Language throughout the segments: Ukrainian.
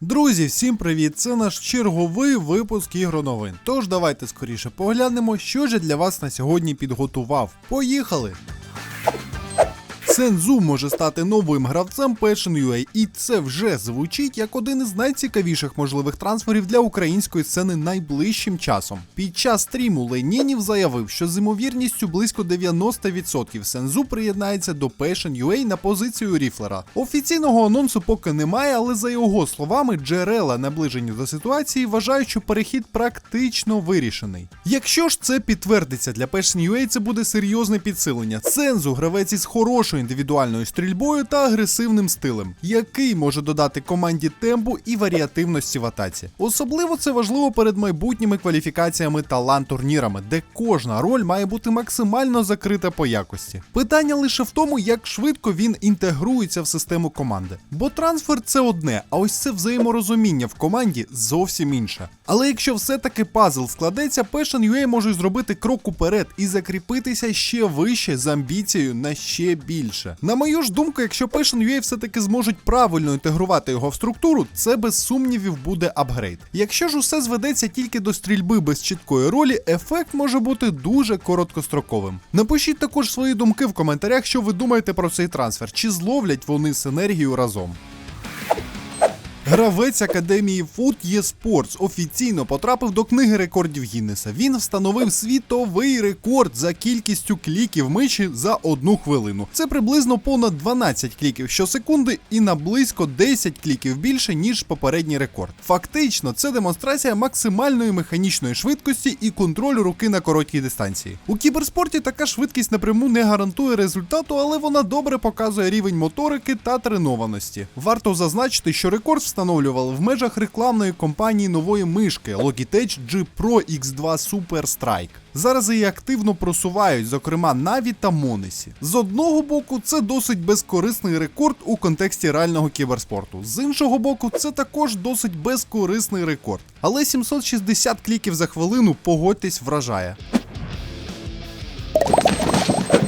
Друзі, всім привіт! Це наш черговий випуск ігроновин. Тож давайте скоріше поглянемо, що ж я для вас на сьогодні підготував. Поїхали! Сензу може стати новим гравцем Passion UA, і це вже звучить як один із найцікавіших можливих трансферів для української сцени найближчим часом. Під час стріму Ленінів заявив, що з ймовірністю близько 90% Сензу приєднається до Passion UA на позицію Ріфлера. Офіційного анонсу поки немає, але за його словами, джерела наближені до ситуації вважають, що перехід практично вирішений. Якщо ж це підтвердиться для Passion UA, це буде серйозне підсилення. Сензу гравець із хорошою індивідуальною стрільбою та агресивним стилем, який може додати команді темпу і варіативності в атаці. Особливо це важливо перед майбутніми кваліфікаціями та лан-турнірами, де кожна роль має бути максимально закрита по якості. Питання лише в тому, як швидко він інтегрується в систему команди. Бо трансфер це одне, а ось це взаєморозуміння в команді зовсім інше. Але якщо все-таки пазл складеться, Passion UA може зробити крок уперед і закріпитися ще вище з амбіцією на ще більше. На мою ж думку, якщо Passion UA все-таки зможуть правильно інтегрувати його в структуру, це без сумнівів буде апгрейд. Якщо ж усе зведеться тільки до стрільби без чіткої ролі, ефект може бути дуже короткостроковим. Напишіть також свої думки в коментарях, що ви думаєте про цей трансфер, чи зловлять вони синергію разом. Гравець академії Foot eSports офіційно потрапив до книги рекордів Гіннеса. Він встановив світовий рекорд за кількістю кліків миші за одну хвилину. Це приблизно понад 12 кліків щосекунди і на близько 10 кліків більше, ніж попередній рекорд. Фактично, це демонстрація максимальної механічної швидкості і контролю руки на короткій дистанції. У кіберспорті така швидкість напряму не гарантує результату, але вона добре показує рівень моторики та тренованості. Варто зазначити, що рекорд встановлювали в межах рекламної кампанії нової мишки Logitech G Pro X2 Super Strike. Зараз її активно просувають, зокрема Наві та Монесі. З одного боку, це досить безкорисний рекорд у контексті реального кіберспорту. З іншого боку, це також досить безкорисний рекорд. Але 760 кліків за хвилину, погодьтесь, вражає.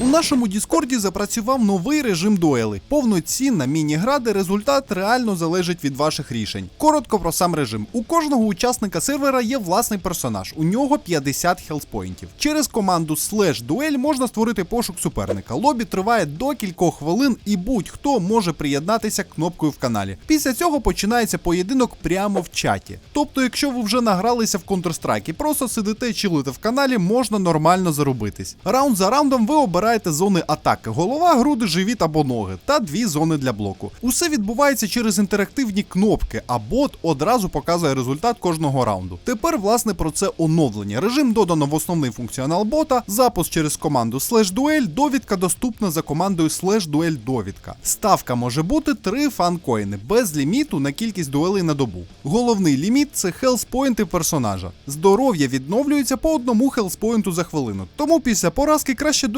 У нашому Діскорді запрацював новий режим дуели. Повноцінна міні-гра, де результат реально залежить від ваших рішень. Коротко про сам режим. У кожного учасника сервера є власний персонаж, у нього 50 хелспоінтів. Через команду слеш дуель можна створити пошук суперника. Лобі триває до кількох хвилин, і будь-хто може приєднатися кнопкою в каналі. Після цього починається поєдинок прямо в чаті. Тобто, якщо ви вже награлися в Counter-Strike і просто сидите і чилите в каналі, можна нормально заробитись. Раунд за раундом ви обираєте зони атаки: голова, груди, живіт або ноги, та дві зони для блоку. Усе відбувається через інтерактивні кнопки, а бот одразу показує результат кожного раунду. Тепер, власне, про це оновлення. Режим додано в основний функціонал бота, запуск через команду slash дуель, довідка доступна за командою slash дуель довідка. Ставка може бути 3 фанкоїни без ліміту на кількість дуелей на добу. Головний ліміт це хелспоінти персонажа. Здоров'я відновлюється по одному хелспоінту за хвилину. Тому після поразки краще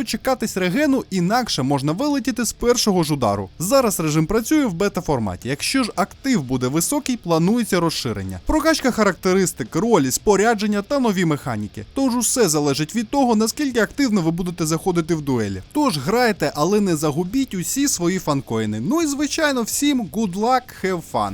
дочекатись регену, інакше можна вилетіти з першого ж удару. Зараз режим працює в бета-форматі. Якщо ж актив буде високий, планується розширення. Прокачка характеристик, ролі, спорядження та нові механіки. Тож усе залежить від того, наскільки активно ви будете заходити в дуелі. Тож грайте, але не загубіть усі свої фанкоїни. Ну і звичайно, всім good luck, have fun!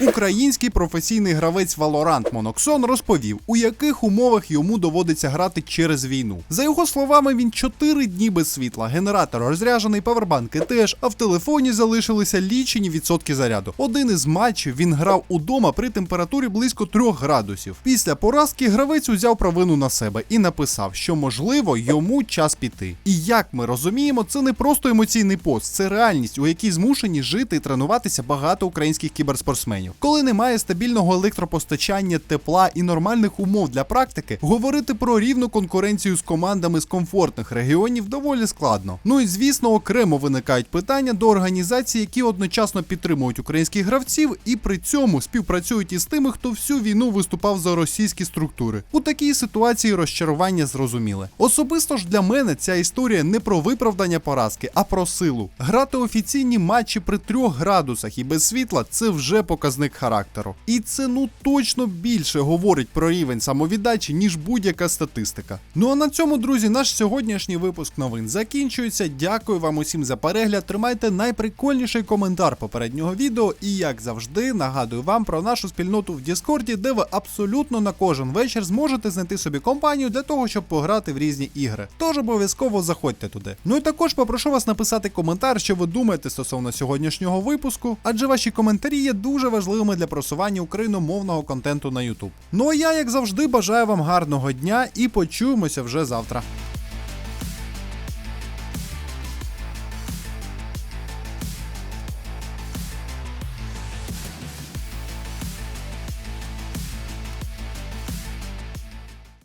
Український професійний гравець Valorant Моноксон розповів, у яких умовах йому доводиться грати через війну. За його словами, він 4 дні без світла, генератор розряджений, павербанки теж, а в телефоні залишилися лічені відсотки заряду. Один із матчів він грав удома при температурі близько 3 градусів. Після поразки гравець узяв провину на себе і написав, що можливо йому час піти. І як ми розуміємо, це не просто емоційний пост, це реальність, у якій змушені жити і тренуватися багато українських кіберспортсменів. Коли немає стабільного електропостачання, тепла і нормальних умов для практики, говорити про рівну конкуренцію з командами з комфортних регіонів доволі складно. Ну і звісно, окремо виникають питання до організацій, які одночасно підтримують українських гравців і при цьому співпрацюють із тими, хто всю війну виступав за російські структури. У такій ситуації розчарування зрозуміле. Особисто ж для мене ця історія не про виправдання поразки, а про силу. Грати офіційні матчі при трьох градусах і без світла це вже показник показник характеру. І це ну точно більше говорить про рівень самовіддачі, ніж будь-яка статистика. Ну а на цьому, друзі, наш сьогоднішній випуск новин закінчується. Дякую вам усім за перегляд. Тримайте найприкольніший коментар попереднього відео. І як завжди, нагадую вам про нашу спільноту в Діскорді, де ви абсолютно на кожен вечір зможете знайти собі компанію для того, щоб пограти в різні ігри. Тож обов'язково заходьте туди. Ну і також попрошу вас написати коментар, що ви думаєте стосовно сьогоднішнього випуску, адже ваші коментарі є дуже важливими для просування україномовного контенту на YouTube. Ну а я, як завжди, бажаю вам гарного дня і почуємося вже завтра.